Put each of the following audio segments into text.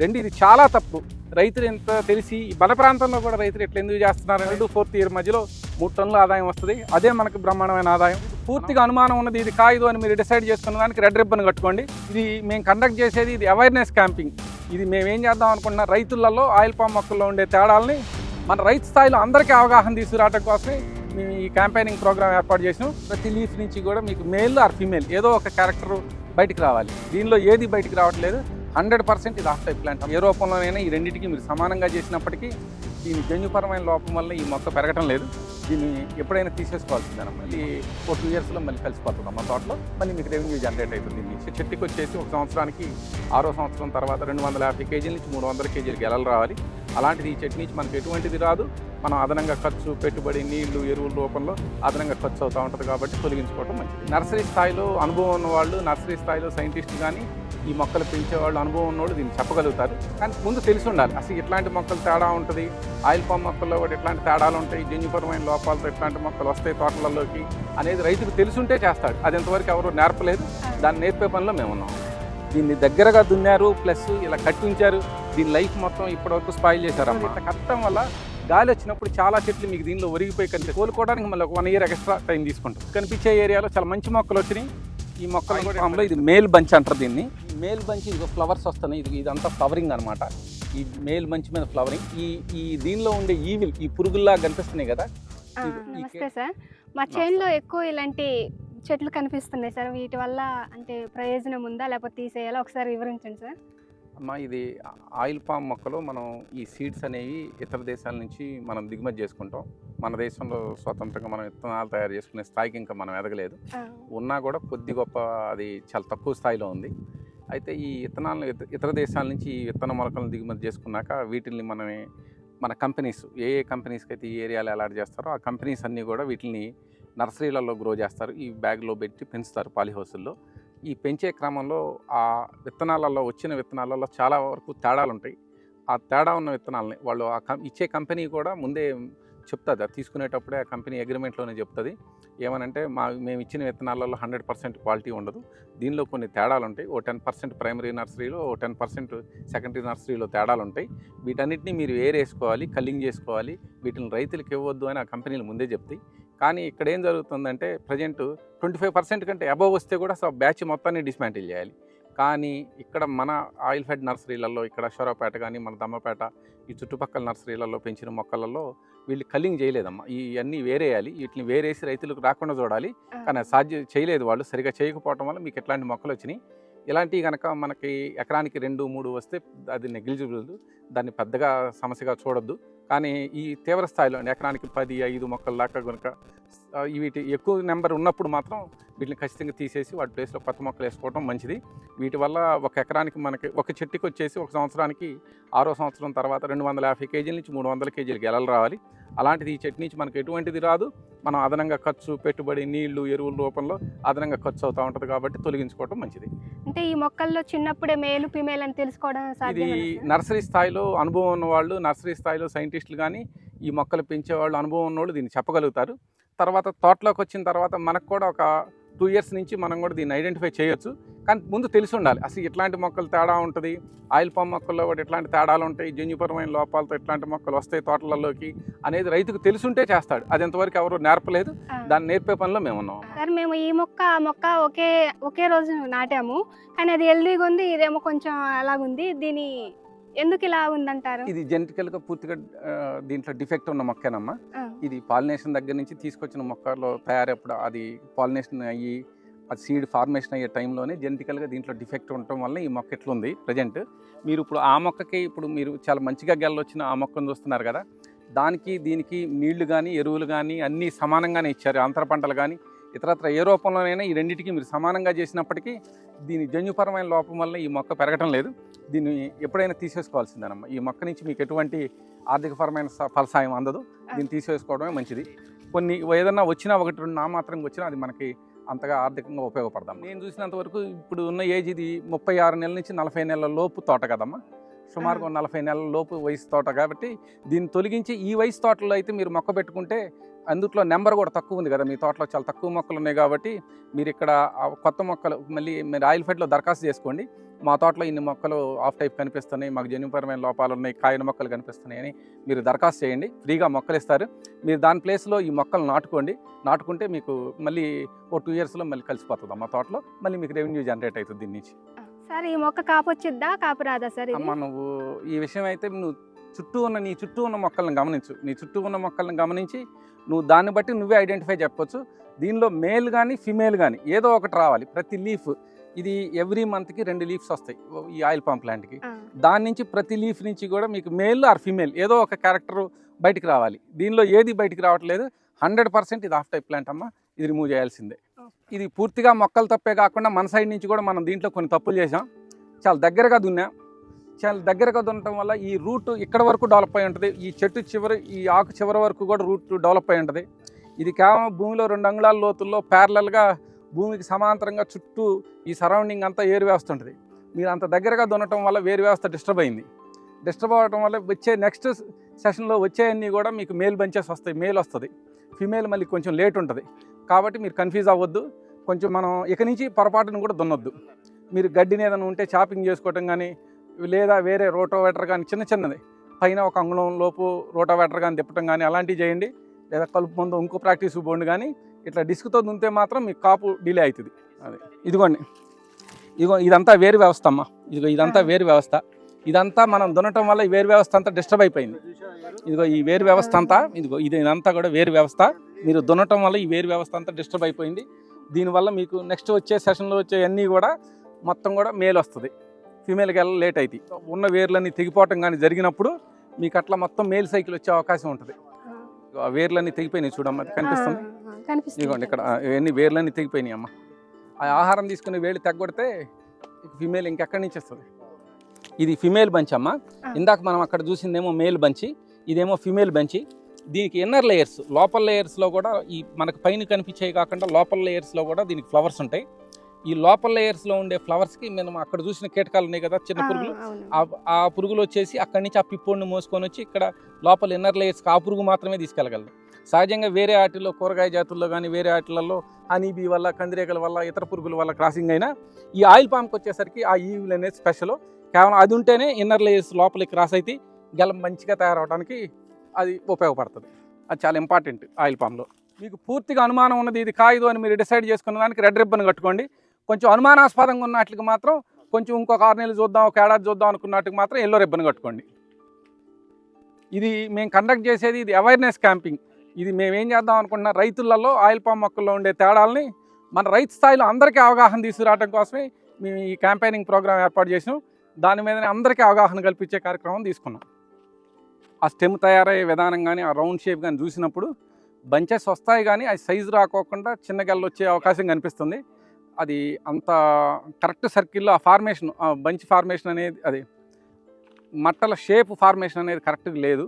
రెండు ఇది చాలా తప్పు. రైతులు ఎంత తెలిసి ఈ బల ప్రాంతంలో కూడా రైతులు ఎట్లా ఎందుకు చేస్తున్నారు రెండు ఫోర్త్ ఇయర్ మధ్యలో మూడు టన్నుల ఆదాయం వస్తుంది. అదే మనకు బ్రహ్మాండమైన ఆదాయం. పూర్తిగా అనుమానం ఉన్నది. ఇది కాయదు అని మీరు డిసైడ్ చేసుకున్న దానికి రెడ్ రిబ్బన్ కట్టుకోండి. ఇది మేము కండక్ట్ చేసేది ఇది అవేర్నెస్ క్యాంపింగ్. ఇది మేము ఏం చేద్దాం అనుకున్న రైతులలో ఆయిల్ పామ్ మొక్కల్లో ఉండే తేడాలని మన రైతు స్థాయిలో అందరికీ అవగాహన తీసుకురావడం కోసమే మేము ఈ క్యాంపెయినింగ్ ప్రోగ్రామ్ ఏర్పాటు చేసినాం. ప్రతి లీఫ్ నుంచి కూడా మీకు మేల్ ఆర్ ఫీమేల్ ఏదో ఒక క్యారెక్టర్ బయటికి రావాలి. దీనిలో ఏది బయటికి రావట్లేదు. హండ్రెడ్ పర్సెంట్ ఇది ఆఫ్టైప్ ప్లాంట్. ఏ రూపంలోనైనా ఈ రెండింటికి మీరు సమానంగా చేసినప్పటికీ దీని జన్యుపరమైన లోపం వల్ల ఈ మొక్క పెరగటం లేదు. దీన్ని ఎప్పుడైనా తీసేసుకోవాల్సిందేనా మళ్ళీ ఒక టూ ఇయర్స్లో మళ్ళీ కలిసిపోతుంది మా తోటలో. మళ్ళీ మీకు రెవెన్యూ జనరేట్ అవుతుంది. దీన్ని చెట్టుకి వచ్చేసి ఒక సంవత్సరానికి ఆరో సంవత్సరం తర్వాత రెండు వందల యాభై కేజీల నుంచి మూడు వందల కేజీలు గెలలు రావాలి. అలాంటిది ఈ చెట్టు నుంచి మనకి ఎటువంటిది రాదు. మనం అదనంగా ఖర్చు పెట్టుబడి నీళ్ళు ఎరువుల రూపంలో అదనంగా ఖర్చు అవుతూ ఉంటుంది కాబట్టి తొలగించుకోవడం మంచిది. నర్సరీ స్థాయిలో అనుభవం ఉన్న వాళ్ళు నర్సరీ స్థాయిలో సైంటిస్ట్ కానీ ఈ మొక్కలు పెంచే వాళ్ళు అనుభవం ఉన్నోళ్ళు దీన్ని చెప్పగలుగుతారు. కానీ ముందు తెలిసి ఉండాలి. అసలు ఎట్లాంటి మొక్కలు తేడా ఉంటుంది? ఆయిల్ పామ్ మొక్కల్లో కూడా ఎట్లాంటి తేడాలు ఉంటాయి? జన్యుపరమైన లోపాలతో ఎట్లాంటి మొక్కలు వస్తాయి తోటలలోకి అనేది రైతుకు తెలుసుంటే చేస్తాడు. అది ఎంతవరకు ఎవరు నేర్పలేదు. దాన్ని నేర్పే పనిలో మేము ఉన్నాం. దీన్ని దగ్గరగా దున్నారు ప్లస్ ఇలా కట్టించారు. దీని లైఫ్ మొత్తం ఇప్పటివరకు స్పాయిల్ చేశారు అమ్మ కట్టడం వల్ల గాలి వచ్చినప్పుడు చాలా చెట్లు మీకు దీనిలో ఒరిగిపోయి కనిపి కోలుకోవడానికి మళ్ళీ ఒక వన్ ఇయర్ ఎక్స్ట్రా టైం తీసుకుంటాం. కనిపించే ఏరియాలో చాలా మంచి మొక్కలు వచ్చినాయి. ఈ మొక్కలు కూడా ఫామ్లో ఇది మేల్ బంచ్ అంటారు దీన్ని. మేల్ బంచ్ ఇది ఫ్లవర్స్ వస్తున్నాయి. ఇది ఇదంతా ఫ్లవరింగ్ అనమాట ఈ మేల్ బంచ్ మీద ఫ్లవరింగ్. ఈ ఈ దీనిలో ఉండే ఈవిల్ ఈ పురుగుల్లా కనిపిస్తున్నాయి కదా? నమస్తే సార్. మా చేనులో ఎక్కువ ఇలాంటి చెట్లు కనిపిస్తున్నాయి సార్. వీటి వల్ల అంటే ప్రయోజనం ఉందా? లేకపోతే తీసేయాలా? ఒకసారి వివరించండి సార్. అమ్మా ఇది ఆయిల్ పామ్ మొక్కలు మనం ఈ సీడ్స్ అనేవి ఇతర దేశాల నుంచి మనం దిగుమతి చేసుకుంటాం. మన దేశంలో స్వతంత్రంగా మనం విత్తనాలు తయారు చేసుకునే స్థాయికి ఇంకా మనం ఎదగలేదు. ఉన్నా కూడా కొద్ది గొప్ప అది చాలా తక్కువ స్థాయిలో ఉంది. అయితే ఈ విత్తనాలను ఇత- ఇతర దేశాల నుంచి ఈ విత్తన మొలకలను దిగుమతి చేసుకున్నాక వీటిని మనమే మన కంపెనీస్ ఏ ఏ కంపెనీస్కి అయితే ఈ ఏరియాలో అలాట్ చేస్తారో ఆ కంపెనీస్ అన్నీ కూడా వీటిని నర్సరీలలో గ్రో చేస్తారు. ఈ బ్యాగ్లో పెట్టి పెంచుతారు పాలిహౌసుల్లో. ఈ పెంచే క్రమంలో ఆ విత్తనాలలో వచ్చిన విత్తనాలలో చాలా వరకు తేడాలు ఉంటాయి. ఆ తేడా ఉన్న విత్తనాలని వాళ్ళు ఆ కం ఇచ్చే కంపెనీ కూడా ముందే చెప్తుంది. అది తీసుకునేటప్పుడే ఆ కంపెనీ అగ్రిమెంట్లోనే చెప్తుంది. ఏమనంటే మా మేము ఇచ్చిన విత్తనాలలో హండ్రెడ్ పర్సెంట్ క్వాలిటీ ఉండదు. దీనిలో కొన్ని తేడాలు ఉంటాయి. ఓ టెన్ పర్సెంట్ ప్రైమరీ నర్సరీలో ఓ టెన్ పర్సెంట్ సెకండరీ నర్సరీలో తేడాలు ఉంటాయి. వీటన్నిటిని మీరు వేరేసుకోవాలి కల్లింగ్ చేసుకోవాలి. వీటిని రైతులకు ఇవ్వద్దు అని ఆ కంపెనీలు ముందే చెప్తాయి. కానీ ఇక్కడ ఏం జరుగుతుందంటే ప్రజెంట్ ట్వంటీ ఫైవ్ పర్సెంట్ కంటే అబవ్ వస్తే కూడా సో బ్యాచ్ మొత్తాన్ని డిస్మాంటిల్ చేయాలి. కానీ ఇక్కడ మన ఆయిల్ ఫెడ్ నర్సరీలలో ఇక్కడ అశ్వరావుపేట కానీ మన దమ్మపేట ఈ చుట్టుపక్కల నర్సరీలలో పెంచిన మొక్కలలో వీళ్ళు కల్లింగ్ చేయలేదమ్మా. ఈ అన్నీ వేరేయాలి. వీటిని వేరేసి రైతులకు రాకుండా చూడాలి. కానీ సాధ్యం చేయలేదు వాళ్ళు. సరిగా చేయకపోవడం వల్ల మీకు ఎట్లాంటి మొక్కలు వచ్చినాయి? ఇలాంటివి కనుక మనకి ఎకరానికి రెండు మూడు వస్తే అది నెగ్లిజిబుల్ దాన్ని పెద్దగా సమస్యగా చూడొద్దు. కానీ ఈ తీవ్ర స్థాయిలో ఎకరానికి పది ఐదు మొక్కల దాకా కనుక వీటి ఎక్కువ నెంబర్ ఉన్నప్పుడు మాత్రం వీటిని ఖచ్చితంగా తీసేసి వాటి ప్లేస్లో కొత్త మొక్కలు వేసుకోవడం మంచిది. వీటి వల్ల ఒక ఎకరానికి మనకి ఒక చెట్టుకి వచ్చేసి ఒక సంవత్సరానికి ఆరో సంవత్సరం తర్వాత రెండు వందల యాభై కేజీల నుంచి మూడు వందల కేజీలు గెలలు రావాలి. అలాంటిది ఈ చెట్టు నుంచి మనకి ఎటువంటిది రాదు. మనం అదనంగా ఖర్చు పెట్టుబడి నీళ్ళు ఎరువుల రూపంలో అదనంగా ఖర్చు అవుతూ ఉంటుంది కాబట్టి తొలగించుకోవడం మంచిది. అంటే ఈ మొక్కల్లో చిన్నప్పుడే మేలు ఫిమేల్ అని తెలుసుకోవడం ఇది? నర్సరీ స్థాయిలో అనుభవం ఉన్న వాళ్ళు నర్సరీ స్థాయిలో సైంటిస్టులు కానీ ఈ మొక్కలు పెంచే వాళ్ళు అనుభవం ఉన్నవాళ్ళు దీన్ని చెప్పగలుగుతారు. తర్వాత తోటలోకి వచ్చిన తర్వాత మనకు కూడా ఒక టూ ఇయర్స్ నుంచి మనం కూడా దీన్ని ఐడెంటిఫై చేయొచ్చు. కానీ ముందు తెలిసి ఉండాలి. అసలు ఎట్లాంటి మొక్కలు తేడా ఉంటుంది? ఆయిల్ పామ్ మొక్కల్లో కూడా ఎట్లాంటి తేడాలు ఉంటాయి? జన్యుపరమైన లోపాలతో ఎట్లాంటి మొక్కలు వస్తాయి తోటలలోకి అనేది రైతుకు తెలుసుంటే చేస్తాడు. అది ఎంతవరకు ఎవరు నేర్పలేదు. దాన్ని నేర్పే పనిలో మేము ఉన్నాం. సార్ మేము ఈ మొక్క ఆ మొక్క ఒకే ఒకే రోజు నాటాము. కానీ అది హెల్దీగా ఉంది. ఇదేమో కొంచెం అలాగుంది. దీని ఎందుకు ఇలా ఉందంటారు? ఇది జెనెటికల్గా పూర్తిగా ఆ, దీంట్లో డిఫెక్ట్ ఉన్న మొక్కేనమ్మా. ఇది పాలినేషన్ దగ్గర నుంచి తీసుకొచ్చిన మొక్కలో తయారప్పుడు అది పాలినేషన్ అయ్యి అది సీడ్ ఫార్మేషన్ అయ్యే టైంలోనే జెనెటికల్గా దీంట్లో డిఫెక్ట్ ఉండటం వల్ల ఈ మొక్క ఎట్లుంది ప్రజెంట్. మీరు ఇప్పుడు ఆ మొక్కకి ఇప్పుడు మీరు చాలా మంచిగా గెల్లొచ్చిన ఆ మొక్కను చూస్తున్నారు కదా దానికి దీనికి నీళ్ళు కానీ ఎరువులు కానీ అన్నీ సమానంగానే ఇచ్చారు. అంతర పంటలు కానీ ఇతరత్ర ఏ రూపంలోనైనా ఈ రెండింటికి మీరు సమానంగా చేసినప్పటికీ దీని జన్యుపరమైన లోపం వల్ల ఈ మొక్క పెరగటం లేదు. దీన్ని ఎప్పుడైనా తీసేసుకోవాల్సిందేనమ్మా. ఈ మొక్క నుంచి మీకు ఎటువంటి ఆర్థికపరమైన ఫలసాయం అందదు. దీన్ని తీసేసుకోవడమే మంచిది. కొన్ని ఏదన్నా వచ్చినా ఒకటి రెండు నామాత్రంగా వచ్చినా అది మనకి అంతగా ఆర్థికంగా ఉపయోగపడదాం నేను చూసినంత వరకు ఇప్పుడు ఉన్న ఏజ్ ఇది ముప్పై ఆరు నెలల నుంచి నలభై నెలల లోపు తోట కదమ్మా. సుమారుగా నలభై నెలల లోపు వయసు తోట కాబట్టి దీన్ని తొలగించి ఈ వయసు తోటలో అయితే మీరు మొక్క పెట్టుకుంటే అందుట్లో నెంబర్ కూడా తక్కువ ఉంది కదా. మీ తోటలో చాలా తక్కువ మొక్కలు ఉన్నాయి కాబట్టి మీరు ఇక్కడ కొత్త మొక్కలు మళ్ళీ మీరు ఆయిల్ ఫెడ్లో దరఖాస్తు చేసుకోండి. మా తోటలో ఇన్ని మొక్కలు ఆఫ్ టైప్ కనిపిస్తున్నాయి మాకు జన్యుపరమైన లోపాలు ఉన్నాయి కాయన మొక్కలు కనిపిస్తున్నాయి అని మీరు దరఖాస్తు చేయండి. ఫ్రీగా మొక్కలు ఇస్తారు. మీరు దాని ప్లేస్లో ఈ మొక్కలు నాటుకోండి. నాటుకుంటే మీకు మళ్ళీ ఓ టూ ఇయర్స్లో మళ్ళీ కలిసిపోతుంది మా తోటలో. మళ్ళీ మీకు రెవెన్యూ జనరేట్ అవుతుంది దీని నుంచి. సార్ ఈ మొక్క కాపు వచ్చిద్దా కాపు రాదా సార్ అమ్మ నువ్వు ఈ విషయం అయితే నువ్వు చుట్టూ ఉన్న నీ చుట్టూ ఉన్న మొక్కలను గమనించు. నీ చుట్టూ ఉన్న మొక్కలను గమనించి నువ్వు దాన్ని బట్టి నువ్వే ఐడెంటిఫై చెప్పొచ్చు. దీనిలో మేల్ కానీ ఫిమేల్ కానీ ఏదో ఒకటి రావాలి. ప్రతి లీఫ్ ఇది ఎవ్రీ మంత్కి రెండు లీఫ్స్ వస్తాయి ఈ ఆయిల్ పామ్ ప్లాంట్కి దాని నుంచి ప్రతి లీఫ్ నుంచి కూడా మీకు మేల్ ఆర్ ఫిమేల్ ఏదో ఒక క్యారెక్టర్ బయటికి రావాలి. దీనిలో ఏది బయటికి రావట్లేదు హండ్రెడ్ పర్సెంట్ ఇది ఆఫ్ టైప్ ప్లాంట్ అమ్మ ఇది రిమూవ్ చేయాల్సిందే. ఇది పూర్తిగా మొక్కలు తప్పే కాకుండా మన సైడ్ నుంచి కూడా మనం దీంట్లో కొన్ని తప్పులు చేసాం చాలా దగ్గరగా దున్నాం. చాలా దగ్గరగా దున్నటం వల్ల ఈ రూట్ ఇక్కడ వరకు డెవలప్ అయి ఉంటుంది ఈ చెట్టు చివరి ఈ ఆకు చివరి వరకు కూడా రూట్ డెవలప్ అయి ఉంటుంది. ఇది కేవలం భూమిలో రెండు అంగుళాల లోతుల్లో ప్యారలల్గా భూమికి సమాంతరంగా చుట్టూ ఈ సరౌండింగ్ అంతా ఏరు వ్యవస్థ ఉంటుంది. మీరు అంత దగ్గరగా దున్నటం వల్ల వేరు వ్యవస్థ డిస్టర్బ్ అయింది. డిస్టర్బ్ అవ్వటం వల్ల వచ్చే నెక్స్ట్ సెషన్లో వచ్చేవన్నీ కూడా మీకు మేల్ బంచెస్ వస్తాయి మేల్ వస్తుంది. ఫిమేల్ మళ్ళీ కొంచెం లేట్ ఉంటుంది. కాబట్టి మీరు కన్ఫ్యూజ్ అవ్వద్దు. కొంచెం మనం ఇక నుంచి పొరపాటును కూడా దున్నొద్దు. మీరు గడ్డిని ఏదైనా ఉంటే చాపింగ్ చేసుకోవటం కానీ లేదా వేరే రోటోవేటర్ కానీ చిన్న చిన్నది. పైన ఒక అంగుళం లోపు రోటోవేటర్ కానీ తిప్పటం కానీ అలాంటివి చేయండి. లేదా కలుపు ముందు ఇంకో ప్రాక్టీస్ పోండి కానీ ఇట్లా డిస్క్తో దున్నితే మాత్రం మీకు కాపు డిలే అవుతుంది. అది. ఇదిగోండి. ఇదిగో ఇదంతా వేరు వ్యవస్థ అమ్మ ఇదిగో ఇదంతా వేరు వ్యవస్థ. ఇదంతా మనం దున్నటం వల్ల ఈ వేరు వ్యవస్థ అంతా డిస్టర్బ్ అయిపోయింది. ఇదిగో ఈ వేరు వ్యవస్థ అంతా ఇదిగో ఇది ఇదంతా కూడా వేరు వ్యవస్థ. మీరు దున్నటం వల్ల ఈ వేరు వ్యవస్థ అంతా డిస్టర్బ్ అయిపోయింది. దీనివల్ల మీకు నెక్స్ట్ వచ్చే సెషన్లో వచ్చే అన్నీ కూడా మొత్తం కూడా మేల్ వస్తుంది. ఫీమేల్కి వెళ్ళ లేట్ అవుతాయి ఉన్న వేర్లన్నీ తెగిపోవటం కానీ జరిగినప్పుడు మీకు అట్లా మొత్తం మేల్ సైకిల్ వచ్చే అవకాశం ఉంటుంది. ఆ, వేర్లన్నీ తెగిపోయినాయి చూడమ్మా కనిపిస్తుంది. కనిపిస్తుంది. ఇదిగోండి ఇక్కడ ఇవన్నీ వేర్లన్నీ తెగిపోయినాయి అమ్మ. ఆ ఆహారం తీసుకుని వేళ్ళు తగ్గొడితే ఫిమేల్ ఇంకెక్కడి నుంచి వస్తుంది? ఇది ఫిమేల్ బంచ్ అమ్మ. ఇందాక మనం అక్కడ చూసిందేమో మేల్ బంచి ఇదేమో ఫిమేల్ బంచి. దీనికి ఇన్నర్ లేయర్స్ లోపల లేయర్స్లో కూడా ఈ మనకు పైన కనిపించేవి కాకుండా లోపల లేయర్స్లో కూడా దీనికి ఫ్లవర్స్ ఉంటాయి. ఈ లోపల లేయర్స్లో ఉండే ఫ్లవర్స్కి మనం అక్కడ చూసిన కీటకాలు ఉన్నాయి కదా చిన్న పురుగులు. ఆ- ఆ పురుగులు వచ్చేసి అక్కడి నుంచి ఆ పిప్పోడిని మోసుకొని వచ్చి ఇక్కడ లోపల ఇన్నర్ లేయర్స్కి ఆ పురుగు మాత్రమే తీసుకెళ్ళగలదు. సహజంగా వేరే ఆటిల్లో కూరగాయ జాతుల్లో కానీ వేరే ఆటలలో హనీబీ వల్ల కందిరేగల వల్ల ఇతర పురుగుల వల్ల క్రాసింగ్ అయినా ఈ ఆయిల్ పామ్కి వచ్చేసరికి ఆ ఈవిల్ అనేది స్పెషల్ కేవలం అది ఉంటేనే ఇన్నర్ లేయర్స్ లోపలికి క్రాస్ అయితే గెలం మంచిగా తయారవడానికి అది ఉపయోగపడుతుంది. అది చాలా ఇంపార్టెంట్ ఆయిల్ పామ్లో మీకు పూర్తిగా అనుమానం ఉన్నది ఇది కాయదు అని మీరు డిసైడ్ చేసుకున్న దానికి రెడ్ రిబ్బన్ కట్టుకోండి. కొంచెం అనుమానాస్పదంగా ఉన్న వాటికి మాత్రం కొంచెం ఇంకొక ఆరు నెలలు చూద్దాం ఒక ఏడాది చూద్దాం అనుకున్నట్టుకు మాత్రం ఎల్లో రిబ్బన్ కట్టుకోండి. ఇది మేము కండక్ట్ చేసేది ఇది అవేర్నెస్ క్యాంపింగ్ ఇది మేమేం చేద్దాం అనుకుంటున్నా రైతులలో ఆయిల్ పామ్ మొక్కల్లో ఉండే తేడాలని మన రైతు స్థాయిలో అందరికీ అవగాహన తీసుకురావడం కోసమే మేము ఈ క్యాంపెయినింగ్ ప్రోగ్రామ్ ఏర్పాటు చేసాం దాని మీదనే అందరికీ అవగాహన కల్పించే కార్యక్రమం తీసుకున్నాం. ఆ స్టెమ్ తయారయ్యే విధానం కానీ ఆ రౌండ్ షేప్ కానీ చూసినప్పుడు బంచెస్ వస్తాయి కానీ అది సైజు రాకోకుండా చిన్న గెల్లు వచ్చే అవకాశం కనిపిస్తుంది. అది అంత కరెక్ట్ సర్కిల్లో ఆ ఫార్మేషన్ ఆ బంచ్ ఫార్మేషన్ అనేది అది మట్టల షేప్ ఫార్మేషన్ అనేది కరెక్ట్గా లేదు.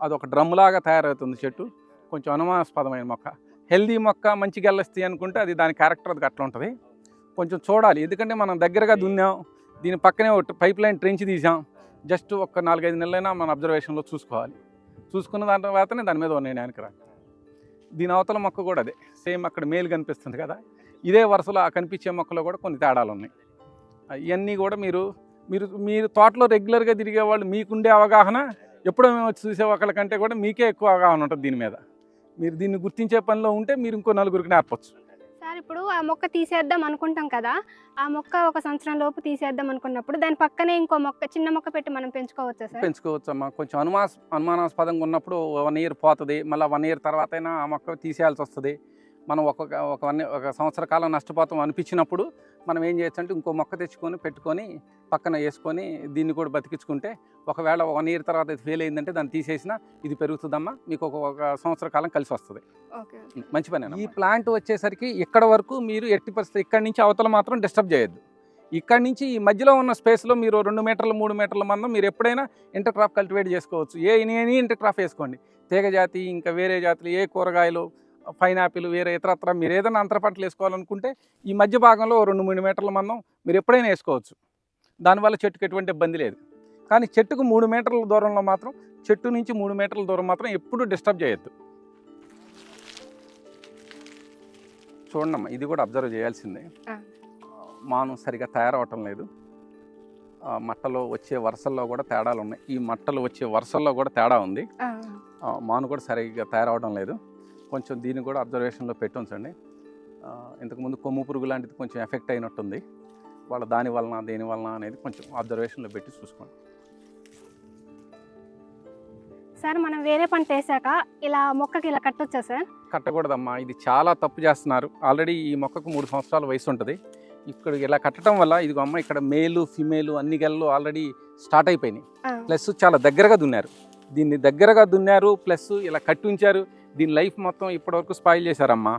అది ఒక డ్రమ్లాగా తయారవుతుంది చెట్టు. కొంచెం అనుమానాస్పదమైన మొక్క. హెల్దీ మొక్క మంచి గెల్లస్తాయి అనుకుంటే అది దాని క్యారెక్టర్ అది అట్లా ఉంటుంది. కొంచెం చూడాలి. ఎందుకంటే మనం దగ్గరగా దున్నాం దీని పక్కనే ఒక పైప్ లైన్ ట్రెంచ్ తీసాం. జస్ట్ ఒక నాలుగైదు నెలలైనా మన అబ్జర్వేషన్లో చూసుకోవాలి. చూసుకున్న దాని తర్వాతనే దాని మీద ఉన్నాయి నిర్ణయానికి రా దీని అవతల మొక్క కూడా అదే. సేమ్ అక్కడ మేలు కనిపిస్తుంది కదా. ఇదే వరుసలో ఆ కనిపించే మొక్కలో కూడా కొన్ని తేడాలు ఉన్నాయి. ఇవన్నీ కూడా మీరు మీరు మీరు తోటలో రెగ్యులర్గా తిరిగే వాళ్ళు మీకుండే అవగాహన ఎప్పుడో మేము వచ్చి చూసే ఒకళ్ళ కంటే కూడా మీకే ఎక్కువ అవగాహన ఉంటుంది దీని మీద. మీరు దీన్ని గుర్తించే పనిలో ఉంటే మీరు ఇంకో నలుగురికి నేర్పచ్చు. సార్ ఇప్పుడు ఆ మొక్క తీసేద్దాం అనుకుంటాం కదా ఆ మొక్క ఒక సంవత్సరం లోపు తీసేద్దాం అనుకున్నప్పుడు దాని పక్కనే ఇంకో మొక్క చిన్న మొక్క పెట్టి మనం పెంచుకోవచ్చా సార్? పెంచుకోవచ్చు అమ్మా కొంచెం అనుమాస్ అనుమానాస్పదంగా ఉన్నప్పుడు వన్ ఇయర్ పోతుంది మళ్ళీ వన్ ఇయర్ తర్వాత అయినా ఆ మొక్క తీసేయాల్సి వస్తుంది. మనం ఒక్కొక్క ఒక వన్ ఒక సంవత్సర కాలం నష్టపోతాం అనిపించినప్పుడు మనం ఏం చేయొచ్చు అంటే ఇంకో మొక్క తెచ్చుకొని పెట్టుకొని పక్కన వేసుకొని దీన్ని కూడా బతికించుకుంటే ఒకవేళ వన్ ఇయర్ తర్వాత ఇది ఫెయిల్ అయిందంటే దాన్ని తీసేసినా ఇది పెరుగుతుందమ్మా మీకు ఒక ఒక సంవత్సర కాలం కలిసి వస్తుంది. ఓకే మంచి పని ఈ ప్లాంట్ వచ్చేసరికి ఇక్కడ వరకు మీరు ఎట్టి పరిస్థితి ఇక్కడి నుంచి అవతల మాత్రం డిస్టర్బ్ చేయొద్దు. ఇక్కడి నుంచి ఈ మధ్యలో ఉన్న స్పేస్లో మీరు రెండు మీటర్లు మూడు మీటర్ల మందం మీరు ఎప్పుడైనా ఇంటర్ క్రాప్ కల్టివేట్ చేసుకోవచ్చు. ఏ ఎనీ ఇంటర్ క్రాప్ వేసుకోండి. తీగ జాతి ఇంకా వేరే జాతులు ఏ కూరగాయలు పైనాపిల్ వేరే ఇతరత్ర మీరు ఏదైనా అంతర పంటలు వేసుకోవాలనుకుంటే ఈ మధ్య భాగంలో రెండు మూడు మీటర్ల మందం మీరు ఎప్పుడైనా వేసుకోవచ్చు. దానివల్ల చెట్టుకు ఎటువంటి ఇబ్బంది లేదు. కానీ చెట్టుకు మూడు మీటర్ల దూరంలో మాత్రం చెట్టు నుంచి మూడు మీటర్ల దూరం మాత్రం ఎప్పుడూ డిస్టర్బ్ చేయొద్దు. చూడండమ్మా ఇది కూడా అబ్జర్వ్ చేయాల్సిందే. మాను సరిగా తయారవటం లేదు. మట్టలో వచ్చే వరుసల్లో కూడా తేడాలు ఉన్నాయి. ఈ మట్టలు వచ్చే వరుసల్లో కూడా తేడా ఉంది. మాను కూడా సరిగ్గా తయారవడం లేదు. కొంచెం దీన్ని కూడా అబ్జర్వేషన్లో పెట్టి ఉంచండి. ఆ, ఇంతకుముందు కొమ్ము పురుగు లాంటిది కొంచెం ఎఫెక్ట్ అయినట్టుంది. వాళ్ళ దాని వలన దేని వలన అనేది కొంచెం అబ్జర్వేషన్లో పెట్టి చూసుకోండి. సార్ మనం వేరే పంట వేసాక ఇలా మొక్కకి ఇలా కట్టొచ్చా సార్? కట్టకూడదమ్మా. ఇది చాలా తప్పు చేస్తున్నారు. ఆల్రెడీ ఈ మొక్కకు మూడు సంవత్సరాల వయసు ఉంటుంది. ఇక్కడ ఇలా కట్టడం వల్ల ఇదిగో అమ్మ ఇక్కడ మేలు ఫిమేలు అన్ని గెలలు ఆల్రెడీ స్టార్ట్ అయిపోయినాయి. ప్లస్ చాలా దగ్గరగా దున్నారు. దీన్ని దగ్గరగా దున్నారు ప్లస్ ఇలా కట్టి ఉంచారు. దీని లైఫ్ మొత్తం ఇప్పటివరకు స్పాయిల్ చేశారమ్మా.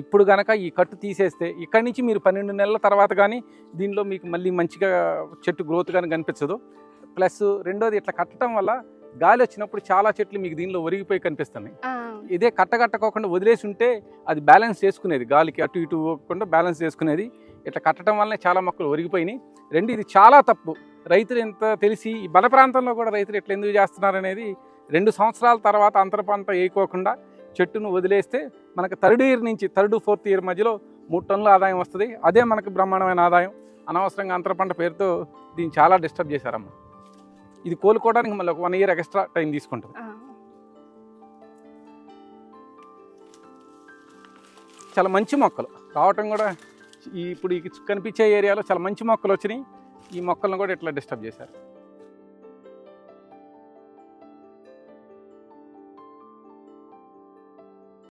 ఇప్పుడు గనక ఈ కట్టు తీసేస్తే ఇక్కడి నుంచి మీరు పన్నెండు నెలల తర్వాత కానీ దీనిలో మీకు మళ్ళీ మంచిగా చెట్టు గ్రోత్ కానీ కనిపించదు. ప్లస్ రెండోది ఇట్లా కట్టడం వల్ల గాలి వచ్చినప్పుడు చాలా చెట్లు మీకు దీనిలో ఒరిగిపోయి కనిపిస్తున్నాయి. ఇదే కట్టకట్టకోకుండా వదిలేసి ఉంటే అది బ్యాలెన్స్ చేసుకునేది. గాలికి అటు ఇటు పోకుండా బ్యాలెన్స్ చేసుకునేది. ఇట్లా కట్టడం వల్లనే చాలా మొక్కలు ఒరిగిపోయినాయి. రెండు ఇది చాలా తప్పు. రైతులు ఎంత తెలిసి ఈ బల ప్రాంతంలో కూడా రైతులు ఎట్లా ఎందుకు చేస్తున్నారు అనేది రెండు సంవత్సరాల తర్వాత అంతర పంట వేయకోకుండా చెట్టును వదిలేస్తే మనకు థర్డ్ ఇయర్ నుంచి థర్డ్ ఫోర్త్ ఇయర్ మధ్యలో మూడు టన్నుల ఆదాయం వస్తుంది. అదే మనకు బ్రహ్మాండమైన ఆదాయం. అనవసరంగా అంతర పంట పేరుతో దీన్ని చాలా డిస్టర్బ్ చేశారమ్మ. ఇది కోలుకోవడానికి మళ్ళీ ఒక వన్ ఇయర్ ఎక్స్ట్రా టైం తీసుకుంటుంది. చాలా మంచి మొక్కలు. రావటం కూడా ఇప్పుడు ఈ కనిపించే ఏరియాలో చాలా మంచి మొక్కలు వచ్చినాయి. ఈ మొక్కలను కూడా ఇట్లా డిస్టర్బ్ చేశారు.